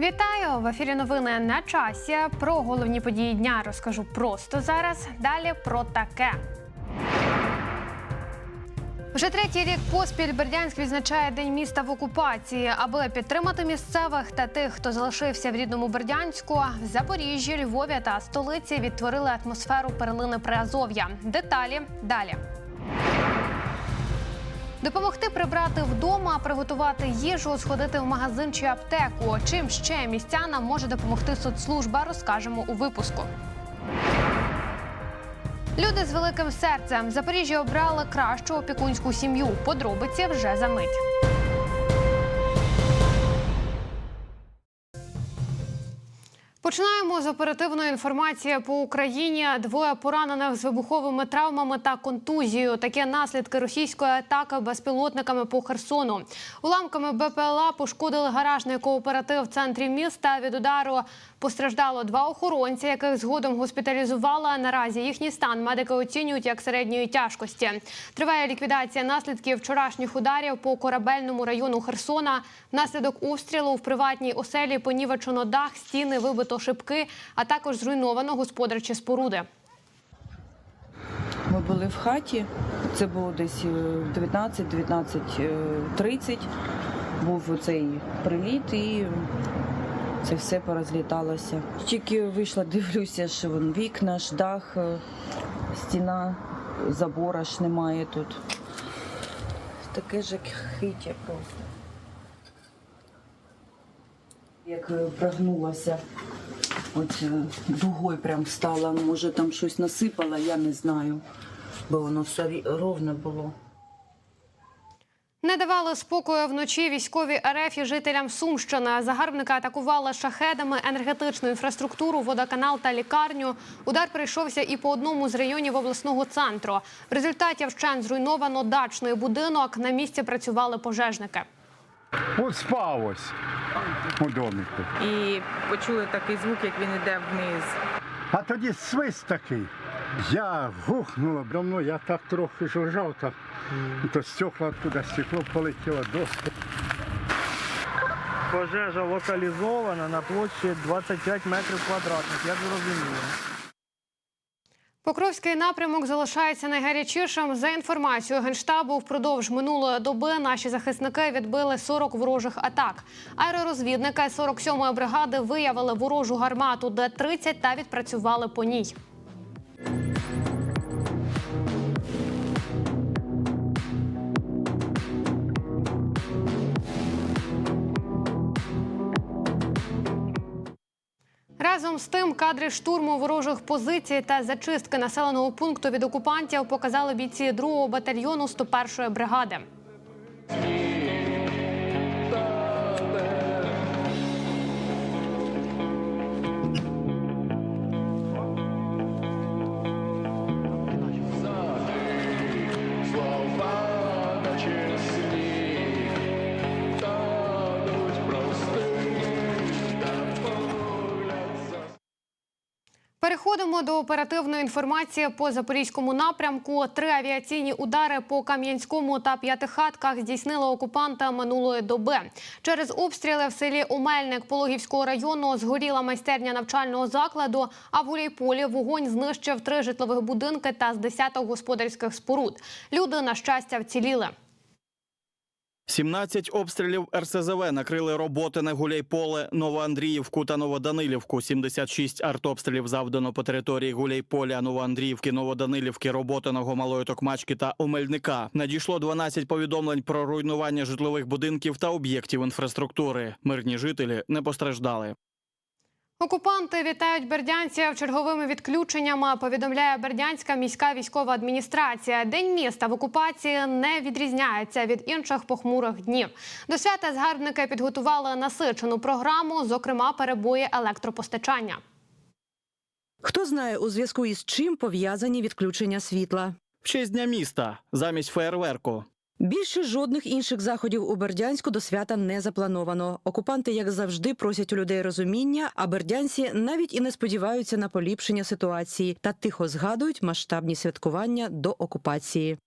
Вітаю в ефірі. Новини на часі. Про головні події дня розкажу просто зараз. Далі про таке. Вже третій рік поспіль Бердянськ відзначає День міста в окупації. Аби підтримати місцевих та тих, хто залишився в рідному Бердянську, в Запоріжжі, Львові та столиці відтворили атмосферу перлини Приазов'я. Деталі далі. Допомогти прибрати вдома, приготувати їжу, сходити в магазин чи аптеку. Чим ще містянам може допомогти соцслужба, розкажемо у випуску. Люди з великим серцем Запоріжжя обрали кращу опікунську сім'ю. Подробиці вже за мить. Починаємо з оперативної інформації по Україні. Двоє поранених з вибуховими травмами та контузією. Такі наслідки російської атаки безпілотниками по Херсону. Уламками БПЛА пошкодили гаражний кооператив в центрі міста. Від удару постраждало два охоронці, яких згодом госпіталізували. Наразі їхній стан медики оцінюють як середньої тяжкості. Триває ліквідація наслідків вчорашніх ударів по корабельному району Херсона. Внаслідок обстрілу в приватній оселі понівечено дах, стіни, вибито шибки, а також зруйновано господарчі споруди. Ми були в хаті. Це було десь е, 19-19.30. Був цей приліт і це все порозліталося. Тільки вийшла, дивлюся, що вон вікна, ж дах, е, стіна, забора ж немає тут. Таке жахіття просто. Як е, прогнулася, от е, дугою прям стала, може там щось насипала, я не знаю, бо воно все рі- ровно було. Не давали спокою вночі військові РФ і жителям Сумщини. Загарбники атакували шахедами енергетичну інфраструктуру, водоканал та лікарню. Удар прийшовся і по одному з районів обласного центру. В результаті вщент зруйновано дачний будинок. На місці працювали пожежники. От спав ось у домику. і почули такий звук, як він йде вниз. А тоді свист такий. Я гухнуло давно, я так трохи жужжав, так то стекла туди, стекло полетіло, доски. Пожежа локалізована на площі 25 метрів квадратних, як зрозуміло. Покровський напрямок залишається найгарячішим. За інформацією генштабу, впродовж минулої доби наші захисники відбили 40 ворожих атак. Аеророзвідники 47-ї бригади виявили ворожу гармату Д-30 та відпрацювали по ній. Разом з тим, кадри штурму ворожих позицій та зачистки населеного пункту від окупантів показали бійці 2-го батальйону 101-ї бригади. До оперативної інформації по запорізькому напрямку. Три авіаційні удари по Кам'янському та П'ятихатках здійснили окупанта минулої доби. Через обстріли в селі Омельник Пологівського району згоріла майстерня навчального закладу. А в Гуляйполі вогонь знищив три житлових будинки та з десяток господарських споруд. Люди на щастя вціліли. 17 обстрілів РСЗВ накрили роботи на Гуляйполе, Новоандріївку та Новоданилівку. 76 артобстрілів завдано по території Гуляйполя, Новоандріївки, Новоданилівки, Роботиного, Малої Токмачки та Омельника. Надійшло 12 повідомлень про руйнування житлових будинків та об'єктів інфраструктури. Мирні жителі не постраждали. Окупанти вітають бердянців черговими відключеннями. Повідомляє Бердянська міська військова адміністрація. День міста в окупації не відрізняється від інших похмурих днів. До свята згарбники підготували насичену програму, зокрема перебої електропостачання. Хто знає, у зв'язку із чим пов'язані відключення світла? В честь дня міста замість фейерверку. Більше жодних інших заходів у Бердянську до свята не заплановано. Окупанти, як завжди, просять у людей розуміння, а бердянці навіть і не сподіваються на поліпшення ситуації та тихо згадують масштабні святкування до окупації.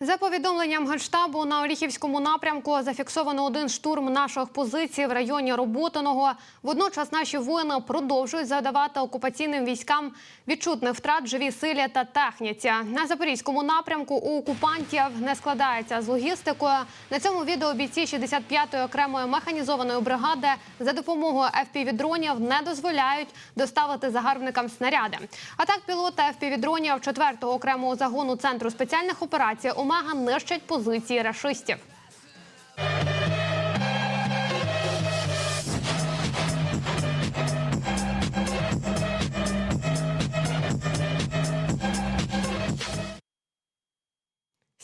За повідомленням Генштабу на Оріхівському напрямку зафіксовано один штурм наших позицій в районі Роботиного. Водночас наші воїни продовжують завдавати окупаційним військам відчутних втрат в живій силі та техніці. На запорізькому напрямку у окупантів не складається з логістикою. На цьому відео бійці 65-ї окремої механізованої бригади за допомогою FPV-дронів не дозволяють доставити загарбникам снаряди. А так пілоти FPV-дронів 4-го окремого загону центру спеціальних операцій Омега нищать позиції рашистів. –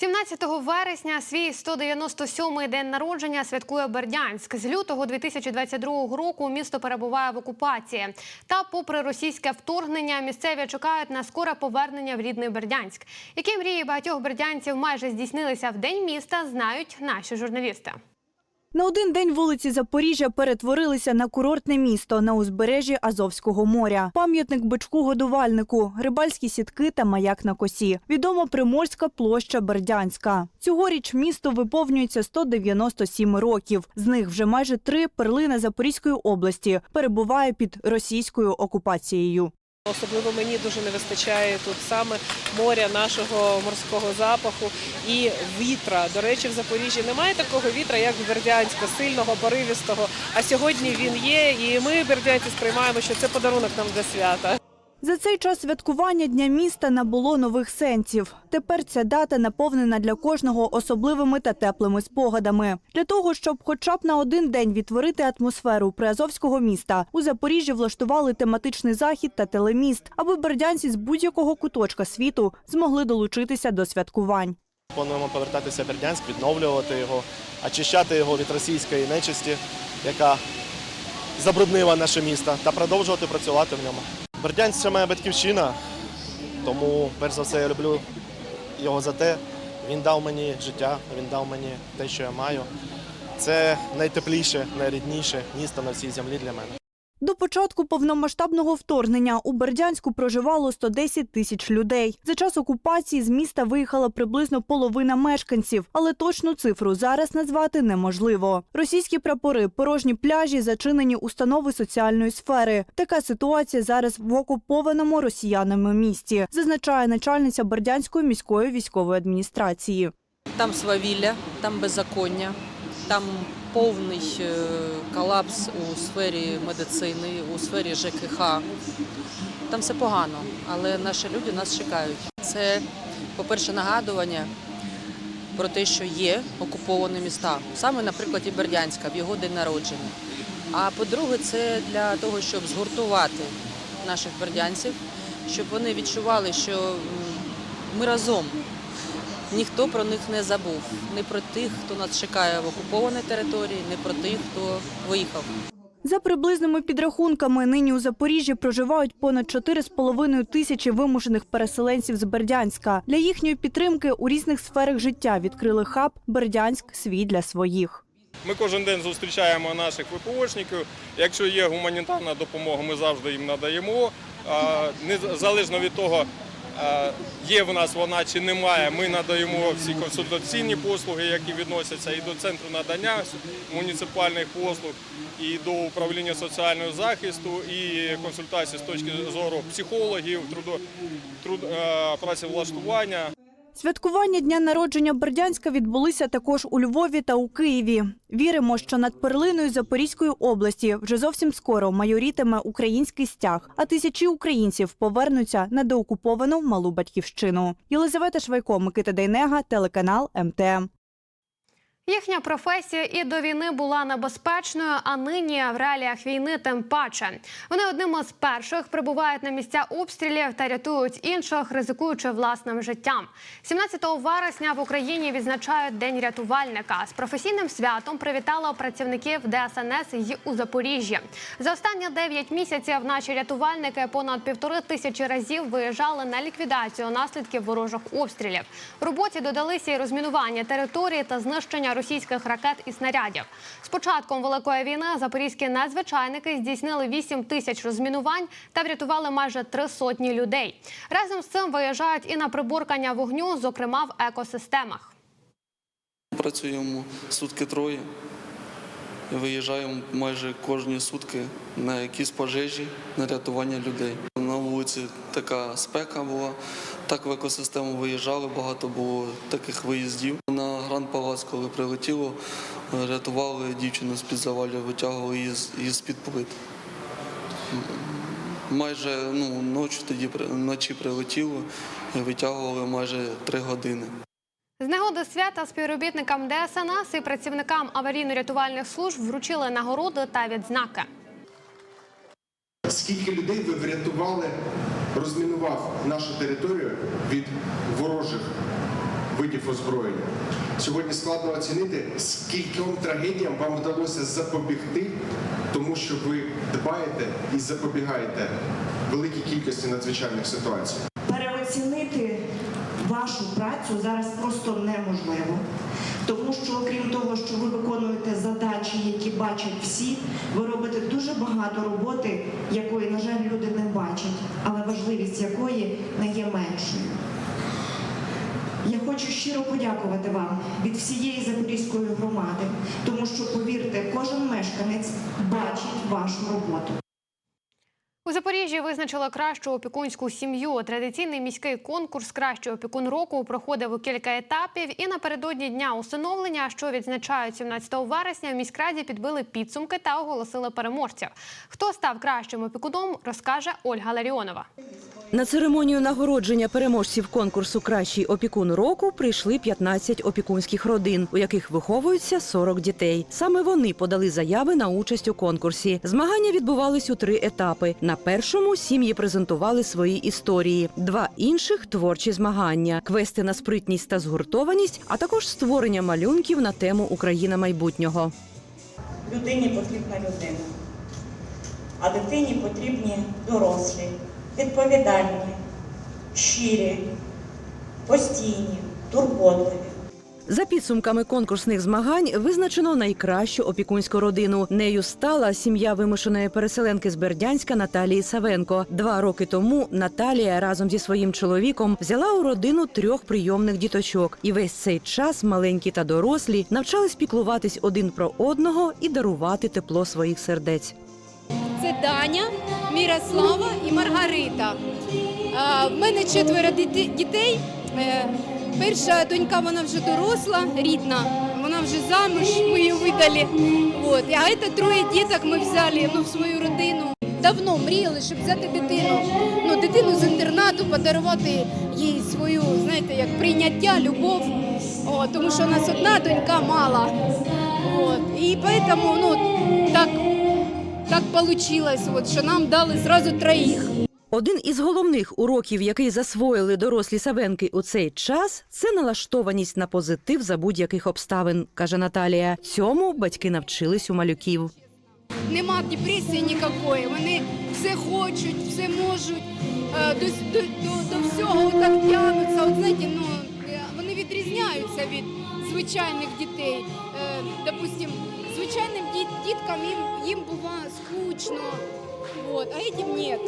17 вересня свій 197-й день народження святкує Бердянськ. З лютого 2022 року місто перебуває в окупації. Та, попри російське вторгнення, місцеві чекають на скоре повернення в рідний Бердянськ. Які мрії багатьох бердянців майже здійснилися в день міста, знають наші журналісти. На один день вулиці Запоріжжя перетворилися на курортне місто на узбережжі Азовського моря. Пам'ятник бичку годувальнику, рибальські сітки та маяк на косі. Відома Приморська площа Бердянська. Цьогоріч місто виповнюється 197 років. З них вже майже три перлина Запорізької області перебуває під російською окупацією. Особливо мені дуже не вистачає тут саме моря, нашого морського запаху і вітра. До речі, в Запоріжжі немає такого вітра, як в Бердянську, сильного, поривістого. А сьогодні він є, і ми, бердянці, сприймаємо, що це подарунок нам для свята. За цей час святкування Дня міста набуло нових сенсів. Тепер ця дата наповнена для кожного особливими та теплими спогадами. Для того, щоб хоча б на один день відтворити атмосферу приазовського міста, у Запоріжжі влаштували тематичний захід та телеміст, аби бердянці з будь-якого куточка світу змогли долучитися до святкувань. Плануємо повертатися в Бердянськ, відновлювати його, очищати його від російської нечисті, яка забруднила наше місто, та продовжувати працювати в ньому. Бердянськ це моя батьківщина, тому перш за все я люблю його за те. Він дав мені життя, він дав мені те, що я маю. Це найтепліше, найрідніше місто на всій землі для мене. До початку повномасштабного вторгнення у Бердянську проживало 110 тисяч людей. За час окупації з міста виїхала приблизно половина мешканців, але точну цифру зараз назвати неможливо. Російські прапори, порожні пляжі, зачинені установи соціальної сфери. Така ситуація зараз в окупованому росіянами місті, зазначає начальниця Бердянської міської військової адміністрації. Там свавілля, там беззаконня, там повний е, колапс у сфері медицини, у сфері ЖКХ. Там все погано, але наші люди нас чекають. Це, по-перше, нагадування про те, що є окуповані міста, саме на прикладі Бердянська в його день народження. А по-друге, це для того, щоб згуртувати наших бердянців, щоб вони відчували, що ми разом. Ніхто про них не забув. Не про тих, хто нас чекає в окупованій території, не про тих, хто виїхав. За приблизними підрахунками, нині у Запоріжжі проживають понад 4,5 тисячі вимушених переселенців з Бердянська. Для їхньої підтримки у різних сферах життя відкрили хаб «Бердянськ. Свій для своїх». Ми кожен день зустрічаємо наших ВПОшників. Якщо є гуманітарна допомога, ми завжди їм надаємо. Незалежно від того, є в нас вона чи немає, ми надаємо всі консультаційні послуги, які відносяться і до центру надання муніципальних послуг, і до управління соціального захисту, і консультації з точки зору психологів, труд, працевлаштування. Святкування дня народження Бердянська відбулися також у Львові та у Києві. Віримо, що над перлиною Запорізької області вже зовсім скоро майорітиме український стяг, а тисячі українців повернуться на деокуповану малу батьківщину. Єлизавета Швайко, Микита Дейнега, телеканал МТМ. Їхня професія і до війни була небезпечною, а нині в реаліях війни тим паче. Вони одними з перших прибувають на місця обстрілів та рятують інших, ризикуючи власним життям. 17 вересня в Україні відзначають День рятувальника. З професійним святом привітала працівників ДСНС й у Запоріжжі. За останні 9 місяців наші рятувальники понад півтори тисячі разів виїжджали на ліквідацію наслідків ворожих обстрілів. В роботі додалися й розмінування території та знищення російських ракет і снарядів. З початком великої війни запорізькі надзвичайники здійснили 8 тисяч розмінувань та врятували майже три сотні людей. Разом з цим виїжджають і на приборкання вогню, зокрема в екосистемах. Працюємо сутки троє. Виїжджаємо майже кожні сутки на якісь пожежі, на рятування людей. Вулиці така спека була, так в екосистему виїжджали, багато було таких виїздів. На Гранд Палац, коли прилетіло, рятували дівчину з-під завалів, витягували її з-під плит. Майже ну, ночі тоді вночі прилетіло, витягували майже три години. З нагоди свята співробітникам ДСНС і працівникам аварійно-рятувальних служб вручили нагороди та відзнаки. Скільки людей ви врятували, розмінував нашу територію від ворожих видів озброєння? Сьогодні складно оцінити, скільком трагедіям вам вдалося запобігти, тому що ви дбаєте і запобігаєте великій кількості надзвичайних ситуацій. Переоцінити вашу працю зараз просто неможливо. Тому що, окрім того, що ви виконуєте задачі, які бачать всі, ви робите дуже багато роботи, якої, на жаль, люди не бачать, але важливість якої не є меншою. Я хочу щиро подякувати вам від всієї Запорізької громади, тому що, повірте, кожен мешканець бачить вашу роботу. У Запоріжжі визначили кращу опікунську сім'ю. Традиційний міський конкурс Кращий опікун року проходив у кілька етапів. І напередодні дня усиновлення, що відзначають 17 вересня, в міськраді підбили підсумки та оголосили переможців. Хто став кращим опікуном, розкаже Ольга Ларіонова. На церемонію нагородження переможців конкурсу Кращий опікун року прийшли 15 опікунських родин, у яких виховуються 40 дітей. Саме вони подали заяви на участь у конкурсі. Змагання відбувались у три етапи. Першому сім'ї презентували свої історії, два інших творчі змагання, квести на спритність та згуртованість, а також створення малюнків на тему Україна майбутнього. Людині потрібна людина, а дитині потрібні дорослі, відповідальні, щирі, постійні, турботливі. За підсумками конкурсних змагань визначено найкращу опікунську родину. Нею стала сім'я вимушеної переселенки з Бердянська Наталії Савенко. Два роки тому Наталія разом зі своїм чоловіком взяла у родину трьох прийомних діточок. І весь цей час маленькі та дорослі навчались піклуватись один про одного і дарувати тепло своїх сердець. Це Даня, Мірослава і Маргарита. В мене четверо дітей. Перша донька вона вже доросла, рідна, вона вже замуж, ми її видали. От. А це троє діток ми взяли ну, в свою родину. Давно мріяли, щоб взяти дитину, ну, дитину з інтернату, подарувати їй свою, знаєте, як прийняття, любов. О, тому що у нас одна донька мала. От. І тому ну, так так получилось, от, що нам дали зразу троїх. Один із головних уроків, який засвоїли дорослі савенки у цей час, це налаштованість на позитив за будь-яких обставин, каже Наталія. Цьому батьки навчились у малюків. Нема депресії ніякої. Вони все хочуть, все можуть, е, до, до, до, до всього так тягнуться. От знаєте, ну е, вони відрізняються від звичайних дітей. Е, Допустим, звичайним діткам їм, їм бува скучно, от, а цим ні.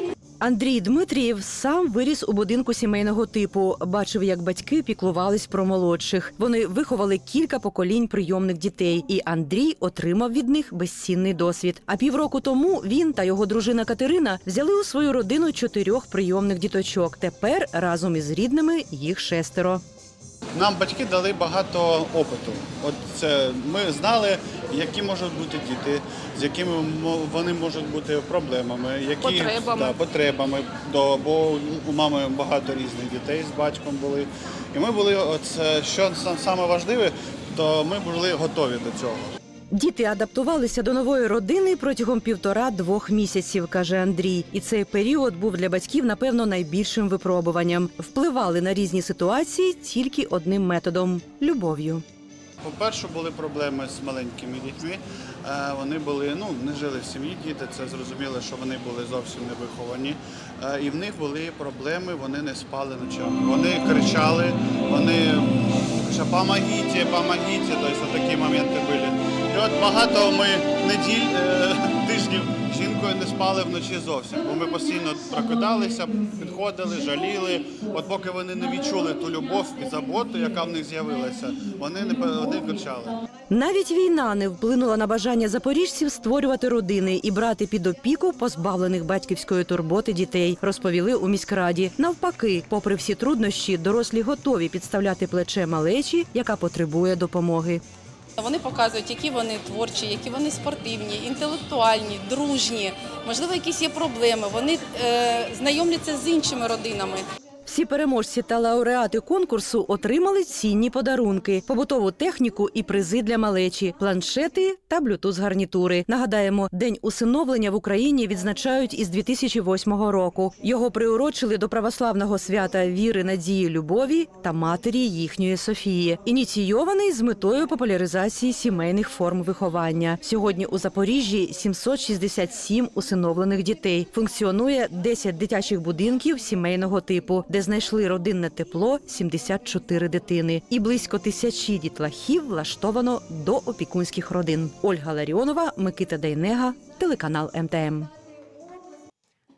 Андрій Дмитрієв сам виріс у будинку сімейного типу. Бачив, як батьки піклувались про молодших. Вони виховали кілька поколінь прийомних дітей, і Андрій отримав від них безцінний досвід. А півроку тому він та його дружина Катерина взяли у свою родину чотирьох прийомних діточок. Тепер разом із рідними їх шестеро. Нам батьки дали багато опиту. От це ми знали, які можуть бути діти, з якими вони можуть бути проблемами, які Потребами. Да, потребами. До, бо у мами багато різних дітей з батьком були. І ми були, от е, що сам- саме важливе, то ми були готові до цього. Діти адаптувалися до нової родини протягом півтора-двох місяців, каже Андрій. І цей період був для батьків, напевно, найбільшим випробуванням. Впливали на різні ситуації тільки одним методом любов'ю. По-перше, були проблеми з маленькими дітьми. Е, Вони були, ну, не жили в сім'ї діти, це зрозуміло, що вони були зовсім не виховані. Е, І в них були проблеми, вони не спали ночами. Вони кричали, вони що помогите, помогите, тобто такі моменти були. І от багато ми неділь, е, тижнів з жінкою не спали вночі зовсім, бо ми постійно прокидалися, підходили, жаліли. От поки вони не відчули ту любов і заботу, яка в них з'явилася, вони не вони кричали. Навіть війна не вплинула на бажання запоріжців створювати родини і брати під опіку позбавлених батьківської турботи дітей, розповіли у міськраді. Навпаки, попри всі труднощі, дорослі готові підставляти плече малечі, яка потребує допомоги. Вони показують, які вони творчі, які вони спортивні, інтелектуальні, дружні. Можливо, якісь є проблеми. Вони е, знайомляться з іншими родинами. Всі переможці та лауреати конкурсу отримали цінні подарунки, побутову техніку і призи для малечі, планшети та блютуз-гарнітури. Нагадаємо, день усиновлення в Україні відзначають із 2008 року. Його приурочили до православного свята віри, надії, любові та матері їхньої Софії. Ініційований з метою популяризації сімейних форм виховання. Сьогодні у Запоріжжі 767 усиновлених дітей. Функціонує 10 дитячих будинків сімейного типу, де знайшли родинне тепло 74 дитини, і близько тисячі дітлахів влаштовано до опікунських родин. Ольга Ларіонова, Микита Дайнега, телеканал МТМ.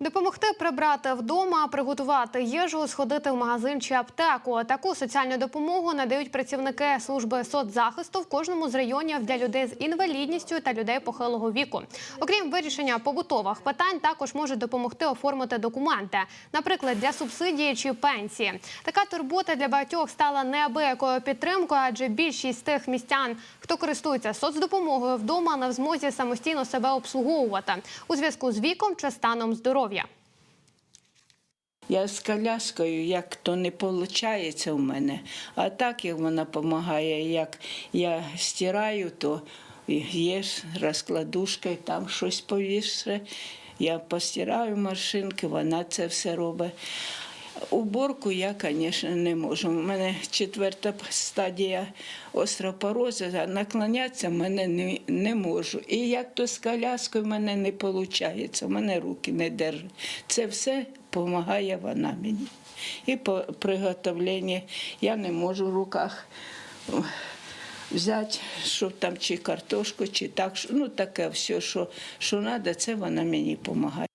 Допомогти прибрати вдома, приготувати їжу, сходити в магазин чи аптеку. Таку соціальну допомогу надають працівники служби соцзахисту в кожному з районів для людей з інвалідністю та людей похилого віку. Окрім вирішення побутових питань, також можуть допомогти оформити документи, наприклад, для субсидії чи пенсії. Така турбота для багатьох стала неабиякою підтримкою, адже більшість тих містян, хто користується соцдопомогою вдома, не в змозі самостійно себе обслуговувати у зв'язку з віком чи станом здоров'я. Я з коляскою, як то не виходить у мене. А так, як вона допомагає, як я стираю, то є розкладушка, і там щось повіше. Я постираю машинки, вона це все робить. Уборку я, звісно, не можу. У мене четверта стадія остеопорозу, а наклонятися в мене не, не можу. І як то з коляскою в мене не виходить, у мене руки не держать. Це все допомагає вона мені. І по приготовленню я не можу в руках взяти, що там, чи картошку, чи так, ну таке все, що, що треба, це вона мені допомагає.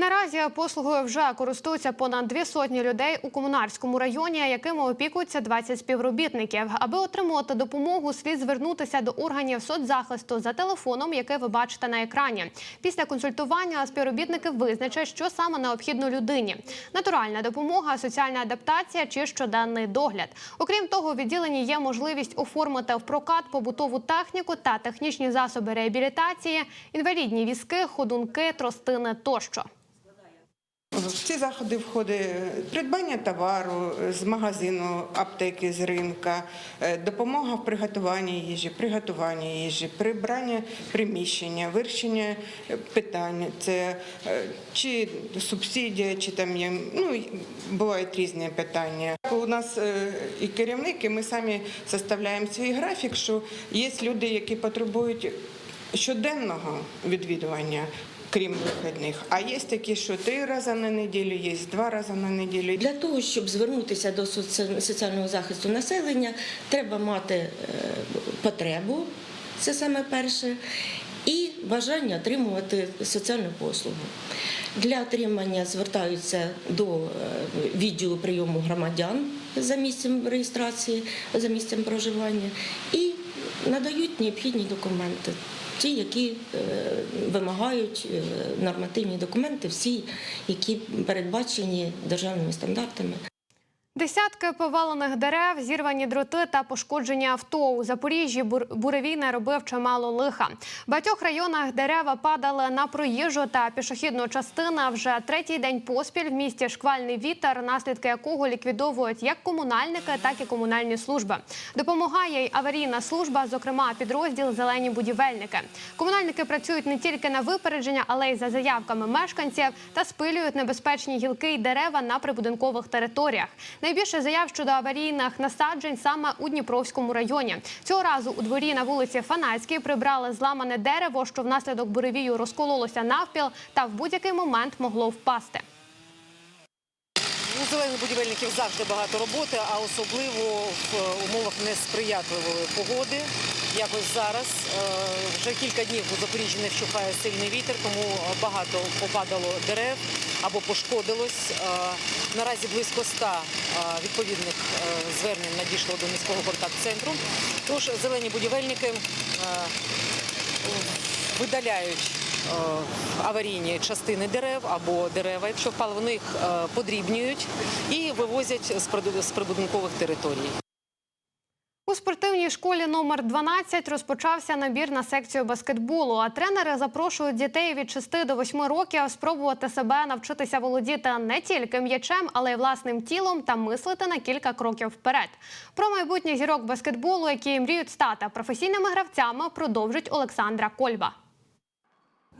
Наразі послугою вже користуються понад дві сотні людей у комунарському районі, якими опікуються 20 співробітників. Аби отримувати допомогу, слід звернутися до органів соцзахисту за телефоном, який ви бачите на екрані. Після консультування співробітники визначать, що саме необхідно людині: натуральна допомога, соціальна адаптація чи щоденний догляд. Окрім того, у відділенні є можливість оформити в прокат побутову техніку та технічні засоби реабілітації, інвалідні візки, ходунки, тростини тощо. В ці заходи входить придбання товару з магазину, аптеки з ринка, е, допомога в приготуванні їжі, приготування їжі, прибрання приміщення, вирішення е, питань. Це е, чи субсидія, чи там є ну бувають різні питання. У нас е, і керівник, і ми самі составляємо свій графік, що є люди, які потребують щоденного відвідування. Крім вихідних, а є такі, що три рази на неділю, є два рази на неділю. Для того, щоб звернутися до соціального захисту населення, треба мати е, потребу, це саме перше, і бажання отримувати соціальну послугу. Для отримання звертаються до е, відділу прийому громадян за місцем реєстрації, за місцем проживання і надають необхідні документи. Ті, які е, вимагають е, нормативні документи, всі, які передбачені державними стандартами. Десятки повалених дерев, зірвані дроти та пошкодження авто. У Запоріжжі бур- буревій наробив чимало лиха. В багатьох районах дерева падали на проїжджу та пішохідну частину. Вже третій день поспіль в місті шквальний вітер, наслідки якого ліквідовують як комунальники, так і комунальні служби. Допомагає й аварійна служба, зокрема підрозділ Зелені будівельники. Комунальники працюють не тільки на випередження, але й за заявками мешканців та спилюють небезпечні гілки й дерева на прибудинкових територіях. Найбільше заяв щодо аварійних насаджень саме у Дніпровському районі. Цього разу у дворі на вулиці Фанацькій прибрали зламане дерево, що внаслідок буревію розкололося навпіл та в будь-який момент могло впасти. У зелених будівельників завжди багато роботи, а особливо в е, умовах несприятливої погоди. Якось зараз е, вже кілька днів у Запоріжжі не вщухає сильний вітер, тому багато попадало дерев або пошкодилось. Е, Наразі близько ста е, відповідних е, звернень надійшло до міського контакт-центру. Тож зелені будівельники е, видаляють е, аварійні частини дерев або дерева, якщо впали, вони їх е, подрібнюють і вивозять з прибудинкових територій. У спортивній школі номер 12 розпочався набір на секцію баскетболу. А тренери запрошують дітей від 6 до 8 років спробувати себе навчитися володіти не тільки м'ячем, але й власним тілом та мислити на кілька кроків вперед. Про майбутніх зірок баскетболу, які мріють стати професійними гравцями, продовжить Олександра Кольба.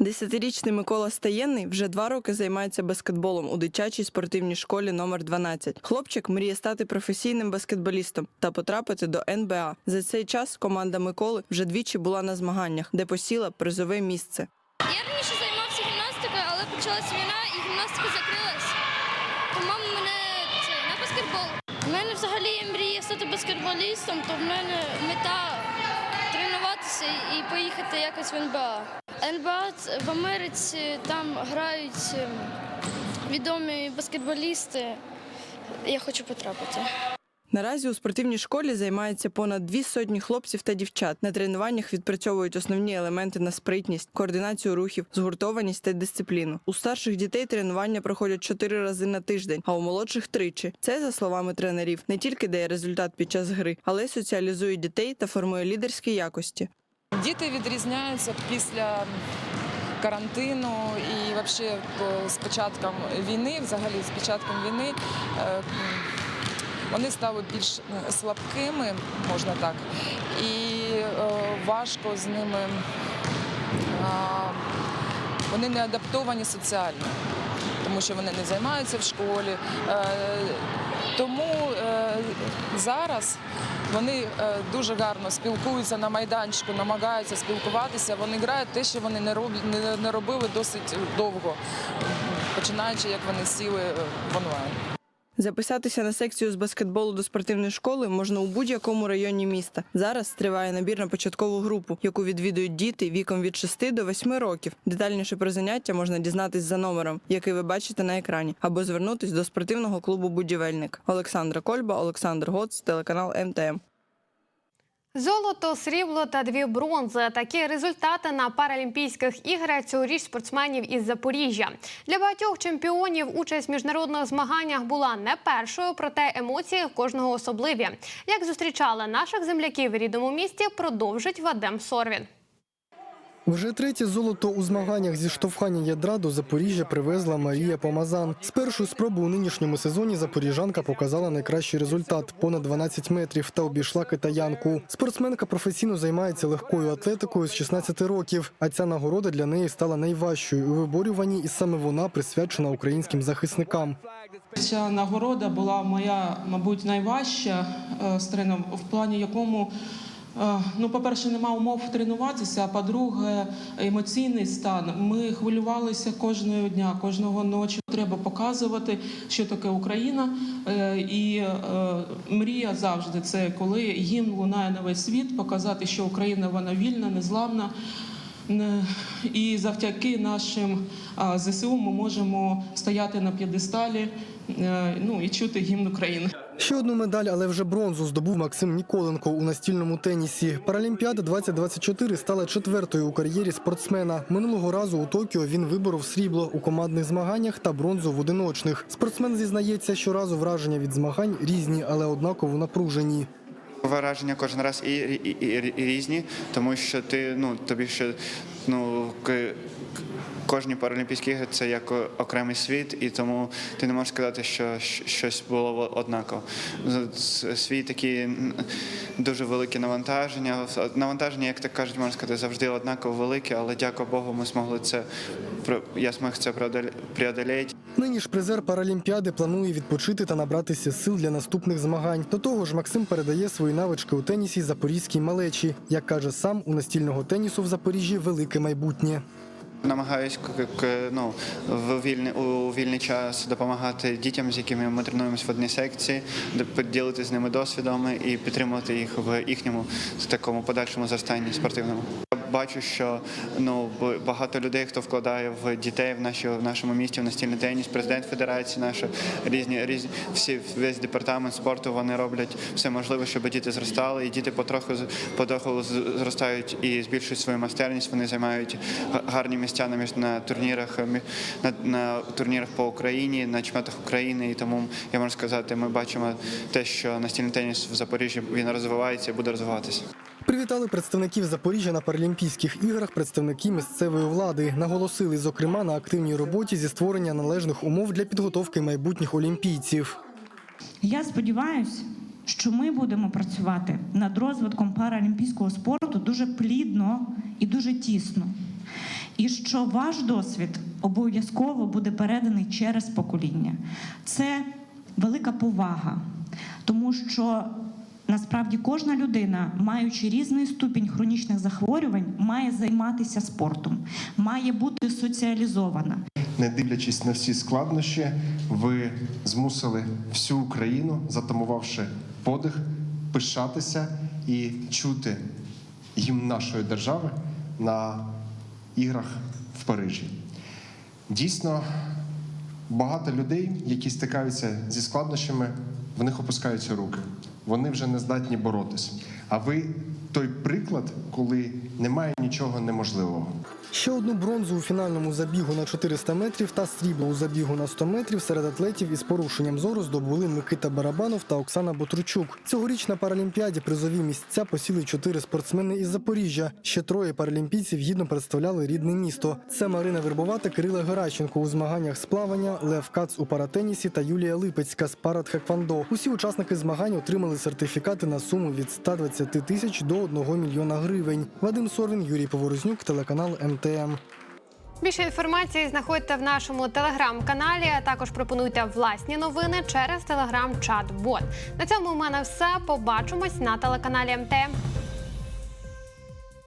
Десятирічний Микола Стаєнний вже два роки займається баскетболом у дитячій спортивній школі номер 12. Хлопчик мріє стати професійним баскетболістом та потрапити до НБА. За цей час команда Миколи вже двічі була на змаганнях, де посіла призове місце. Я раніше займався гімнастикою, але почалась війна і гімнастика закрилась. Тому мене це на баскетбол. У мене взагалі є мрія стати баскетболістом, то в мене мета тренуватися і поїхати якось в НБА. НБА в Америці там грають е, відомі баскетболісти. Я хочу потрапити. Наразі у спортивній школі займається понад дві сотні хлопців та дівчат. На тренуваннях відпрацьовують основні елементи на спритність, координацію рухів, згуртованість та дисципліну. У старших дітей тренування проходять чотири рази на тиждень, а у молодших тричі. Це, за словами тренерів, не тільки дає результат під час гри, але й соціалізує дітей та формує лідерські якості. Діти відрізняються після карантину і взагалі з початком війни, взагалі з початком війни. е, Вони стали більш е, слабкими, можна так, і е, важко з ними. Вони не адаптовані соціально, тому що вони не займаються в школі. Е, Тому е, зараз вони е, дуже гарно спілкуються на майданчику, намагаються спілкуватися. Вони грають те, що вони не робили досить довго, починаючи як вони сіли е, в онлайн. Записатися на секцію з баскетболу до спортивної школи можна у будь-якому районі міста. Зараз триває набір на початкову групу, яку відвідують діти віком від 6 до 8 років. Детальніше про заняття можна дізнатись за номером, який ви бачите на екрані, або звернутись до спортивного клубу Будівельник. Олександра Кольба, Олександр Гоц, телеканал МТМ. Золото, срібло та дві бронзи. Такі результати на Паралімпійських іграх цьогоріч спортсменів із Запоріжжя. Для багатьох чемпіонів участь в міжнародних змаганнях була не першою, проте емоції кожного особливі. Як зустрічали наших земляків в рідному місті, продовжить Вадим Сорвін. Вже третє золото у змаганнях зі штовхання ядра до Запоріжжя привезла Марія Помазан. З першої спроби у нинішньому сезоні запоріжанка показала найкращий результат понад 12 метрів та обійшла китаянку. Спортсменка професійно займається легкою атлетикою з 16 років, а ця нагорода для неї стала найважчою у виборюванні, і саме вона присвячена українським захисникам. Ця нагорода була моя, мабуть, найважча е, з треном, в плані якому. Е, Ну, по-перше, нема умов тренуватися, а по-друге, емоційний стан. Ми хвилювалися кожного дня, кожного ночі. Треба показувати, що таке Україна. Е, І е, мрія завжди це коли гімн лунає на весь світ, показати, що Україна вона вільна, незламна. Не- І завдяки нашим ЗСУ ми можемо стояти на п'єдесталі е, ну, і чути гімн України. Ще одну медаль, але вже бронзу здобув Максим Ніколенко у настільному тенісі. Паралімпіада 2024 стала четвертою у кар'єрі спортсмена. Минулого разу у Токіо він виборов срібло у командних змаганнях та бронзу в одиночних. Спортсмен зізнається, щоразу враження від змагань різні, але однаково напружені. Враження кожен раз і, і, і, і різні, тому що ти ну тобі ще ну, к- кожні паралімпійські ігри це як окремий світ, і тому ти не можеш сказати, що щось було однаково. Свій такі дуже велике навантаження. Навантаження, як так кажуть, можна сказати, завжди однаково велике, але дякую Богу, ми змогли це я змог це преодолеть. Нині ж призер Паралімпіади планує відпочити та набратися сил для наступних змагань. До того ж, Максим передає свої навички у тенісі запорізькій малечі. Як каже сам, у настільного тенісу в Запоріжжі велике майбутнє. К- ну, в вільний, у вільний час допомагати дітям, з якими ми тренуємося в одній секції, поділитися з ними досвідом і підтримувати їх в їхньому такому подальшому зростанні спортивному. Бачу, що ну багато людей, хто вкладає в дітей в наші в нашому місті в настільний теніс, президент федерації, наша різні різні всі весь департамент спорту. Вони роблять все можливе, щоб діти зростали, і діти потроху потроху зростають і збільшують свою майстерність. Вони займають гарні місця на між на турнірах на, на турнірах по Україні, на чемпіонатах України. І тому я можу сказати, ми бачимо те, що настільний теніс в Запоріжжі він розвивається і буде розвиватися. Привітали представників Запоріжжя на Паралімпійських іграх представники місцевої влади. Наголосили, зокрема, на активній роботі зі створення належних умов для підготовки майбутніх олімпійців. Я сподіваюся, що ми будемо працювати над розвитком паралімпійського спорту дуже плідно і дуже тісно. І що ваш досвід обов'язково буде переданий через покоління. Це велика повага, тому що насправді кожна людина, маючи різний ступінь хронічних захворювань, має займатися спортом, має бути соціалізована. Не дивлячись на всі складнощі, ви змусили всю Україну, затамувавши подих, пишатися і чути гімн нашої держави на іграх в Парижі. Дійсно, багато людей, які стикаються зі складнощами, в них опускаються руки. Вони вже не здатні боротись. А ви той приклад, коли немає нічого неможливого. Ще одну бронзу у фінальному забігу на 400 метрів та срібло у забігу на 100 метрів серед атлетів із порушенням зору здобули Микита Барабанов та Оксана Ботручук. Цьогоріч на паралімпіаді призові місця посіли чотири спортсмени із Запоріжжя. Ще троє паралімпійців гідно представляли рідне місто. Це Марина Вербова та Кирила Геращенко у змаганнях з плавання, Лев Кац у паратенісі та Юлія Липецька з парадхеквондо. Усі учасники змагань отримали сертифікати на суму від 120 тисяч до 1 мільйона гривень. Вадим Сорвін, Юрій Поворознюк, телеканал МТМ. Більше інформації знаходьте в нашому телеграм-каналі. а Також пропонуйте власні новини через телеграм-чат. Бот на цьому у мене все. Побачимось на телеканалі МТМ.